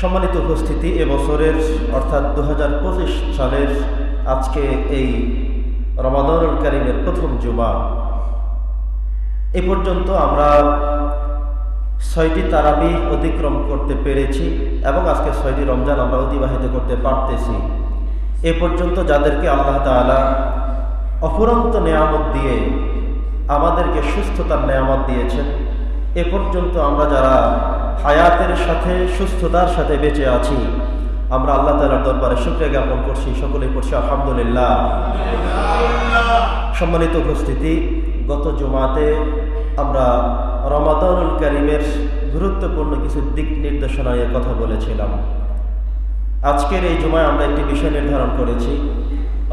সম্মানিত উপস্থিতি এবছরের অর্থাৎ দু হাজার পঁচিশ সালের আজকে এই রমাদানুল কারিমের প্রথম জুমা। এ পর্যন্ত আমরা ছয়টি তারাবি অতিক্রম করতে পেরেছি এবং আজকে ছয়টি রমজান আমরা অতিবাহিত করতে পারতেছি। এ পর্যন্ত যাদেরকে আল্লাহ তাআলা অফুরন্ত নেয়ামত দিয়ে আমাদেরকে সুস্থতার নেয়ামত দিয়েছেন এ পর্যন্ত আমরা যারা হায়াতের সাথে, সুস্থতার সাথে বেঁচে আছি, আমরা আল্লাহ তালার দরবারে শুক্রিয়া জ্ঞাপন করছি। সকলেই করছি আলহামদুলিল্লাহ। সম্মানিত উপস্থিতি, গত জমাতে আমরা রমাদানুল করিমের গুরুত্বপূর্ণ কিছু দিক নির্দেশনা নিয়ে কথা বলেছিলাম। আজকের এই জমায় আমরা একটি বিষয় নির্ধারণ করেছি।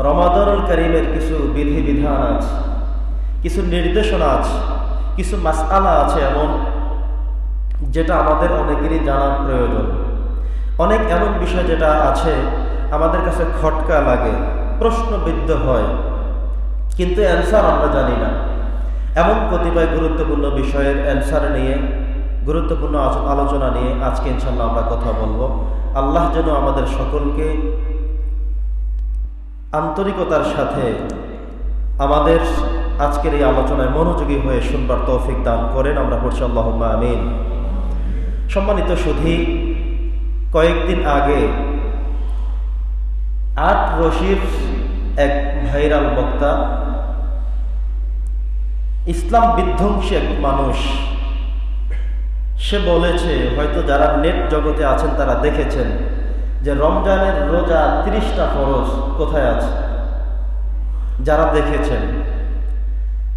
রমাদানুল করিমের কিছু বিধিবিধান আছে, কিছু নির্দেশনা আছে। কিছু মাসআলা আছে এমন, যেটা আমাদের অনেকেরই জানার প্রয়োজন। অনেক এমন বিষয় যেটা আছে, আমাদের কাছে খটকা লাগে, প্রশ্নবিদ্ধ হয়, কিন্তু অ্যান্সার আমরা জানি না। এমন কতিপয় গুরুত্বপূর্ণ বিষয়ের অ্যান্সার নিয়ে, গুরুত্বপূর্ণ আলোচনা নিয়ে আজকে ইনশাল্লাহ আমরা কথা বলব। আল্লাহ যেন আমাদের সকলকে আন্তরিকতার সাথে আমাদের আজকের এই আলোচনায় মনোযোগী হয়ে শুনবার তৌফিক দান করেন। আমরা পড়ছি আল্লাহ আমিন। সম্মানিত সুধী, কয়েকদিন আগে আট রশির এক ভাইরাল বক্তা, ইসলাম বিধ্বংসী এক মানুষ, সে বলেছে, হয়তো যারা নেট জগতে আছেন তারা দেখেছেন যে রমজানের রোজা তিরিশটা ফরজ কোথায় আছে? যারা দেখেছেন।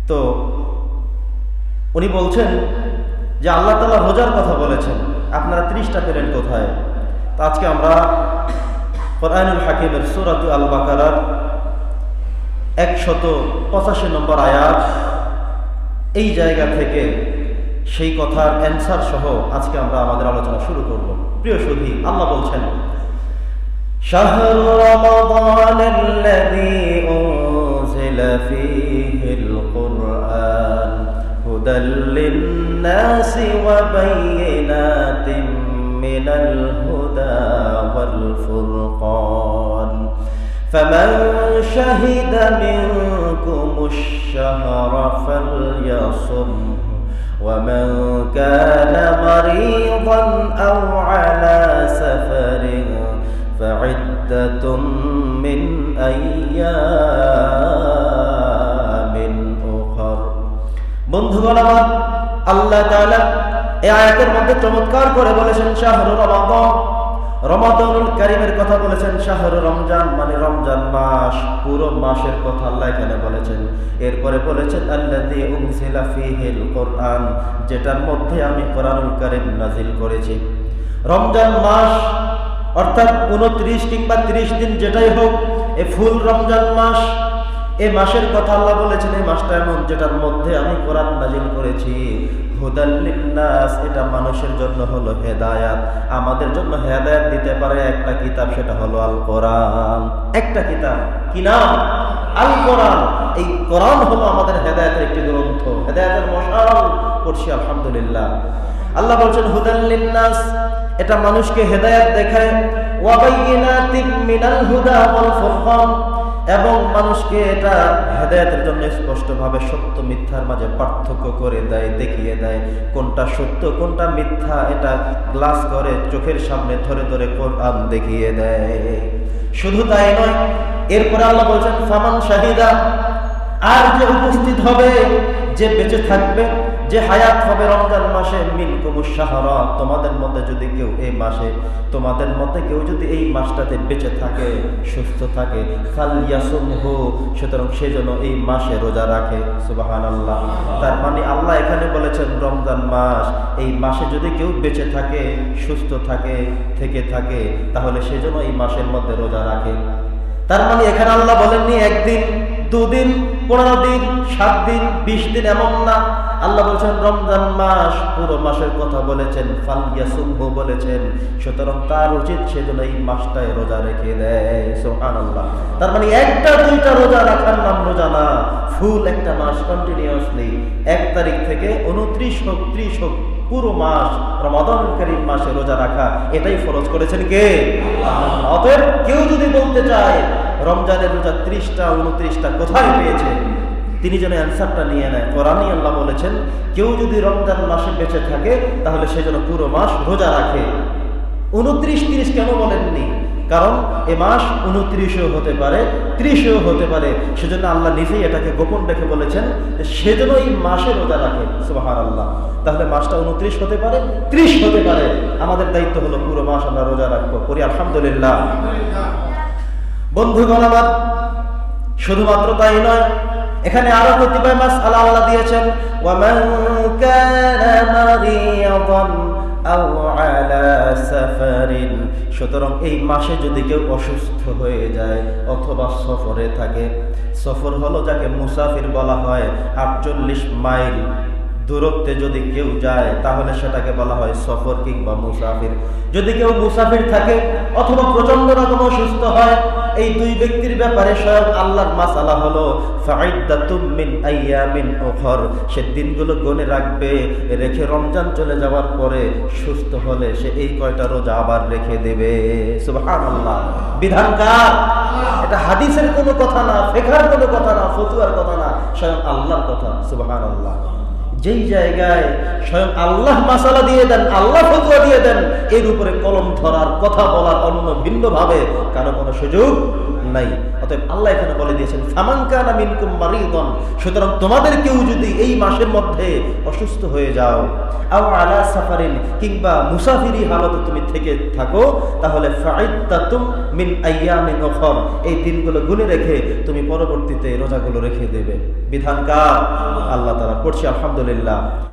তো উনি বলছেন যে আল্লাহ তালা রোজার কথা বলেছেন আপনারা ত্রিশটা পেলেন কোথায় তো আজকে আমরা কোরআনুল হাকিমের সুরাতু আল বাকারার একশত পঁচাশি নম্বর আয়াত এই জায়গা থেকে সেই কথার অ্যান্সার সহ আজকে আমরা আমাদের আলোচনা শুরু করব প্রিয় সুধী আল্লাহ বলছেন شهر رمضان الذي أنزل فيه القرآن هدى للناس وبينات من الهدى والفرقان. فمن شهد منكم الشهر فليصمه ومن كان مريضا أو على سفر فعدة من أيام. বন্ধুগণ আমার আল্লাহ তাআলা এই আয়াতের মধ্যে চমৎকার করে বলেছেন, শাহরু রমাদান। রমাদানুল কারিমের কথা বলেছেন, শাহরু রমজান মানে রমজান মাস, পুরো মাসের কথা আল্লাহ এখানে বলেছেন। এরপরে বলেছেন, আল্লাযী উনজিলা কোরআন, যেটার মধ্যে আমি কোরআনুল কারীম নাজিল করেছি। রমজান মাস, অর্থাৎ উনত্রিশ কিংবা ত্রিশ দিন যেটাই হোক এ ফুল রমজান মাস এই মাসের কথা আল্লাহ বলেছেন এই মাসটা এমন যেটার মধ্যে আমি কোরআন নাজিল করেছি। এটা মানুষের জন্য হলো হেদায়াত। আমাদের জন্য হেদায়াত দিতে পারে একটা কিতাব, সেটা হলো আল কোরআন একটা কিতাব। কি নাম? আল কোরআন এই কোরআন হলো আমাদের হেদায়াতের একটি গ্রন্থ। হেদায়াতের মশাল পড়ছি, আলহামদুলিল্লাহ। আল্লাহ বলছেন হুদাল্লিন্নাস এটা মানুষকে হেদায়াত দেখায়। মিনাল হুদা এবং মানুষকে এটা হেদায়তের জন্য স্পষ্টভাবে সত্য মিথ্যার মাঝে পার্থক্য করে দেয়, দেখিয়ে দেয়। কোনটা সত্য, কোনটা মিথ্যা, এটা গ্লাস করে চোখের সামনে ধরে ধরে কোরআন দেখিয়ে দেয়। শুধু তাই নয়, এরপরে আল্লাহ বলছেন, ফামান শাহিদা, আর যে উপস্থিত হবে, যে বেঁচে থাকবে যে হায়াত হবে রমজান মাসে মিন সাহারা তোমাদের মধ্যে যদি কেউ এই মাসে, তোমাদের মধ্যে কেউ যদি এই মাসটাতে বেঁচে থাকে, সুস্থ থাকে সুতরাং সে যেন এই মাসে রোজা রাখে সুবাহান আল্লাহ তার মানে আল্লাহ এখানে বলেছেন, রমজান মাস, এই মাসে যদি কেউ বেঁচে থাকে, সুস্থ থাকে, থেকে থাকে, তাহলে সে যেন এই মাসের মধ্যে রোজা রাখে। তার মানে এখানে আল্লাহ বলেননি একদিন দুদিন, পনেরো দিন, সাত দিন, বিশ দিন এমন না। আল্লাহ বলছেন, রমজান মাস পুরো মাসের কথা বলেছেন ফালিয়া সুম্ভ বলেছেন। সুতরাং তার উচিত সেজন্য এই মাসটায় রোজা রেখে দেয়। আল্লাহ তার মানে একটা, দুইটা রোজা রাখার নাম রোজা না। ফুল একটা মাস কন্টিনিউসলি এক তারিখ থেকে উনত্রিশ হোক, ত্রিশ হোক, পুরো মাস রমাদান মাসে রোজা রাখা, এটাই ফরজ করেছেন কে? অতএব কেউ যদি বলতে চায় রমজানের রোজা ত্রিশটা, উনত্রিশটা কোথায় পেয়েছে? তিনি যেন অ্যান্সারটা নিয়ে নেয়। কোরআনই আল্লাহ বলেছেন, কেউ যদি রমজান মাসে বেঁচে থাকে, তাহলে সে যেন পুরো মাস রোজা রাখে। উনত্রিশ, তিরিশ কেন বলেননি? কারণ এ মাস উনত্রিশও হতে পারে, ত্রিশও হতে পারে। সেজন্য আল্লাহ নিজেই এটাকে গোপন রেখে বলেছেন যে সেজন্য এই মাসে রোজা রাখে। সুবাহার আল্লাহ তাহলে মাসটা উনত্রিশ হতে পারে, ত্রিশ হতে পারে। আমাদের দায়িত্ব হলো পুরো মাস আমরা রোজা রাখব। করি আলহামদুলিল্লাহ। বন্ধুগণ আমার, শুধুমাত্র তাই নয়, এখানে আরও কতিপয় মাস আল্লাহ আল্লাহ দিয়েছেন, ওয়ামান কানা মারিয়াদান আও আলা সাফারিন সুতরাং এই মাসে যদি কেউ অসুস্থ হয়ে যায় অথবা সফরে থাকে, সফর হলো যাকে মুসাফির বলা হয়, আটচল্লিশ মাইল দূরত্বে যদি কেউ যায়, তাহলে সেটাকে বলা হয় সফর কিংবা মুসাফির। যদি কেউ মুসাফির থাকে অথবা প্রচণ্ড রকম অসুস্থ হয় এই দুই ব্যক্তির ব্যাপারে স্বয়ং আল্লাহর মাসালা হলো মিন আইয়ামিন সে দিনগুলো গনে রাখবে, রেখে রমজান চলে যাওয়ার পরে সুস্থ হলে সে এই কয়টা রোজা আবার রেখে দেবে। সুবহানাল্লাহ। বিধানকার এটা হাদিসের কোনো কথা না, ফেকার কোনো কথা না, ফতুয়ার কথা না, স্বয়ং আল্লাহর কথা। সুবহানাল্লাহ। যেই জায়গায় স্বয়ং আল্লাহ মাসালা দিয়ে দেন, আল্লাহ ফতুয়া দিয়ে দেন, এর উপরে কলম ধরার কথা বলার অন্য ভিন্ন ভাবে কারও কোনো সুযোগ নাই। অতএব আল্লাহ এখানে বলে দিয়েছেন ফামাঙ্কানা মিনকুম মারিদন সুতরাং তোমাদের কেউ যদি এই মাসের মধ্যে অসুস্থ হয়ে যাও আলা সাফারিন কিংবা মুসাফিরি হালতে তুমি থেকে থাকো, তাহলে মিন এই দিনগুলো গুনে রেখে তুমি পরবর্তীতে রোজাগুলো রেখে দেবে। বিধানকার আল্লাহ তাআলা পড়ছি আলহামদুলিল্লাহ।